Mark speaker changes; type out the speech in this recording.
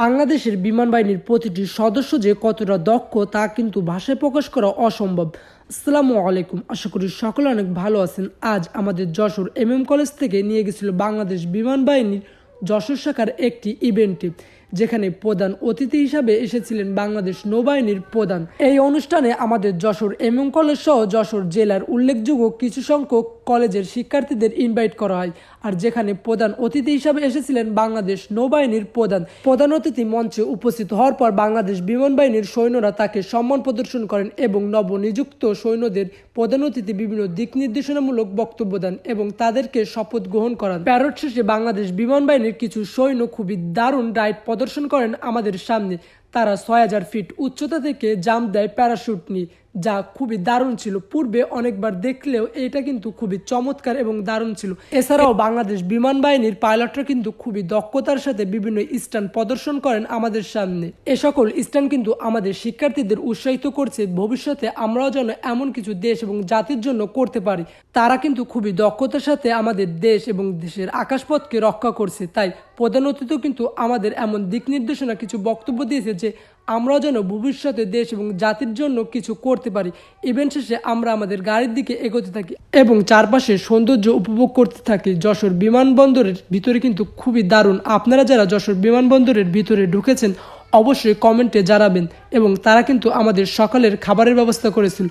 Speaker 1: বাংলাদেশের বিমান বাহিনীর প্রতিটি সদস্য যে কতটা দক্ষ তা কিন্তু ভাষায় প্রকাশ করা অসম্ভব। আসসালামু আলাইকুম। আশা করি সকলে অনেক ভালো আছেন। আজ আমাদের যশোর এম এম কলেজ থেকে নিয়ে গেছিল বাংলাদেশ বিমান বাহিনীর যশোর শাখার একটি ইভেন্টে। যেখানে প্রধান অতিথি হিসাবে এসেছিলেন বাংলাদেশ নৌবাহিনীর প্রধান। এই অনুষ্ঠানে আমাদের যশোর এম এম কলেজ সহ যশোর জেলার উল্লেখযোগ্য কিছু সংখ্যক কলেজের শিক্ষার্থীদের ইনভাইট করা হয়। আর যেখানে প্রধান অতিথি হিসাবে এসেছিলেন বাংলাদেশ নৌবাহিনীর প্রধান। প্রধান অতিথি মঞ্চে উপস্থিত হওয়ার পর বাংলাদেশ বিমান বাহিনীর সৈন্যরা তাকে সম্মান প্রদর্শন করেন এবং নবনিযুক্ত সৈন্যদের প্রধান অতিথি বিভিন্ন দিক নির্দেশনামূলক বক্তব্য দেন এবং তাদেরকে শপথ গ্রহণ করান। প্যারট শেষে বাংলাদেশ বিমান বাহিনীর কিছু সৈন্য খুবই দারুণ রাইড প্রদর্শন করেন আমাদের সামনে। তারা ছয় হাজার ফিট উচ্চতা থেকে জাম্প দেয় প্যারাশুট নিয়ে, যা খুবই দারুণ ছিল। পূর্বে অনেকবার দেখলেও এটা কিন্তু খুবই চমৎকার এবং দারুণ ছিল। এছাড়াও বাংলাদেশ বিমান বাহিনীর পাইলটরা কিন্তু খুবই দক্ষতার সাথে বিভিন্ন স্টান প্রদর্শন করেন আমাদের সামনে। এ সকল স্টান কিন্তু আমাদের শিক্ষার্থীদের উৎসাহিত করছে, ভবিষ্যতে আমরাও যেন এমন কিছু দেশ এবং জাতির জন্য করতে পারি। তারা কিন্তু খুবই দক্ষতার সাথে আমাদের দেশ এবং দেশের আকাশপথকে রক্ষা করছে। তাই প্রধান অতিথিও কিন্তু আমাদের এমন দিক নির্দেশনা কিছু বক্তব্য দিয়েছে যে আমরাও যেন ভবিষ্যতে দেশ এবং জাতির জন্য কিছু করতে পারি। ইভেন্ট শেষে আমরা আমাদের গাড়ির দিকে এগোতে থাকি এবং চারপাশে সৌন্দর্য উপভোগ করতে থাকি। যশোর বিমানবন্দরের ভিতরে কিন্তু খুবই দারুণ। আপনারা যারা যশোর বিমানবন্দরের ভিতরে ঢুকেছেন, অবশ্যই কমেন্টে জানাবেন এবং তারা কিন্তু আমাদের সকালের খাবারের ব্যবস্থা করেছিল।